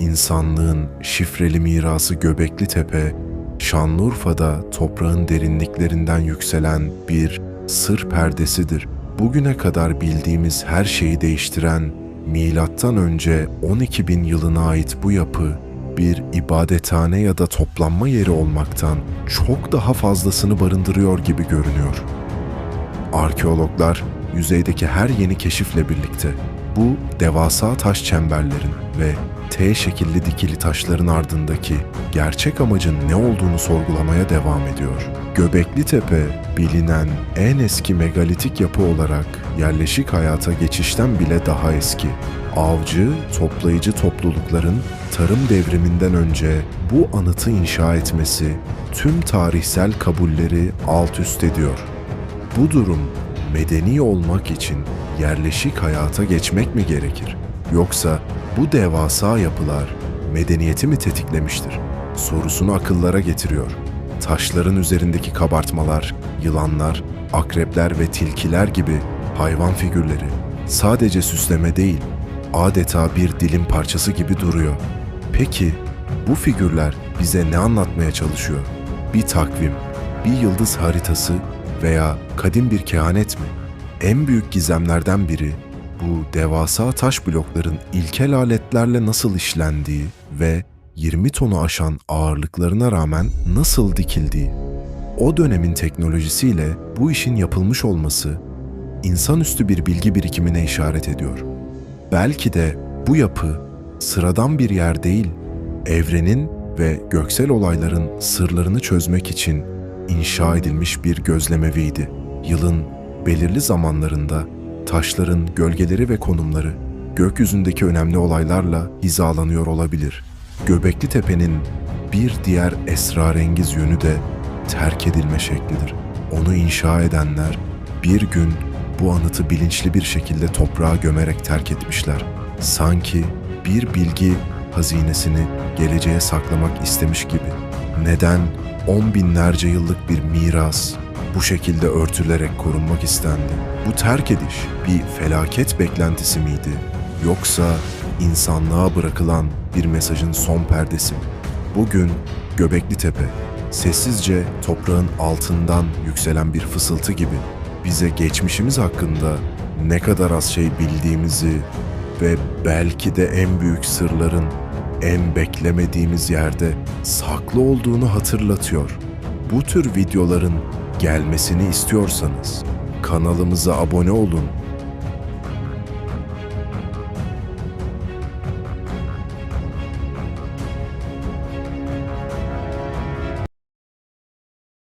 İnsanlığın şifreli mirası Göbekli Tepe, Şanlıurfa'da toprağın derinliklerinden yükselen bir sır perdesidir. Bugüne kadar bildiğimiz her şeyi değiştiren, milattan önce 12 bin yılına ait bu yapı, bir ibadethane ya da toplanma yeri olmaktan çok daha fazlasını barındırıyor gibi görünüyor. Arkeologlar yüzeydeki her yeni keşifle birlikte bu devasa taş çemberlerin ve T şekilli dikili taşların ardındaki gerçek amacın ne olduğunu sorgulamaya devam ediyor. Göbekli Tepe bilinen en eski megalitik yapı olarak yerleşik hayata geçişten bile daha eski. Avcı, toplayıcı toplulukların tarım devriminden önce bu anıtı inşa etmesi tüm tarihsel kabulleri alt üst ediyor. Bu durum medeni olmak için yerleşik hayata geçmek mi gerekir? Yoksa bu devasa yapılar medeniyeti mi tetiklemiştir? Sorusunu akıllara getiriyor. Taşların üzerindeki kabartmalar, yılanlar, akrepler ve tilkiler gibi hayvan figürleri sadece süsleme değil, adeta bir dilim parçası gibi duruyor. Peki bu figürler bize ne anlatmaya çalışıyor? Bir takvim, bir yıldız haritası veya kadim bir kehanet mi? En büyük gizemlerden biri bu devasa taş blokların ilkel aletlerle nasıl işlendiği ve 20 tonu aşan ağırlıklarına rağmen nasıl dikildiği. O dönemin teknolojisiyle bu işin yapılmış olması insanüstü bir bilgi birikimine işaret ediyor. Belki de bu yapı sıradan bir yer değil, evrenin ve göksel olayların sırlarını çözmek için inşa edilmiş bir gözlemeviydi. Yılın belirli zamanlarında taşların gölgeleri ve konumları gökyüzündeki önemli olaylarla hizalanıyor olabilir. Göbekli Tepe'nin bir diğer esrarengiz yönü de terk edilme şeklidir. Onu inşa edenler bir gün bu anıtı bilinçli bir şekilde toprağa gömerek terk etmişler. Sanki bir bilgi hazinesini geleceğe saklamak istemiş gibi. Neden on binlerce yıllık bir miras bu şekilde örtülerek korunmak istendi? Bu terk ediş bir felaket beklentisi miydi? Yoksa insanlığa bırakılan bir mesajın son perdesi mi? Bugün Göbekli Tepe sessizce toprağın altından yükselen bir fısıltı gibi bize geçmişimiz hakkında ne kadar az şey bildiğimizi ve belki de en büyük sırların en beklemediğimiz yerde saklı olduğunu hatırlatıyor. Bu tür videoların gelmesini istiyorsanız kanalımıza abone olun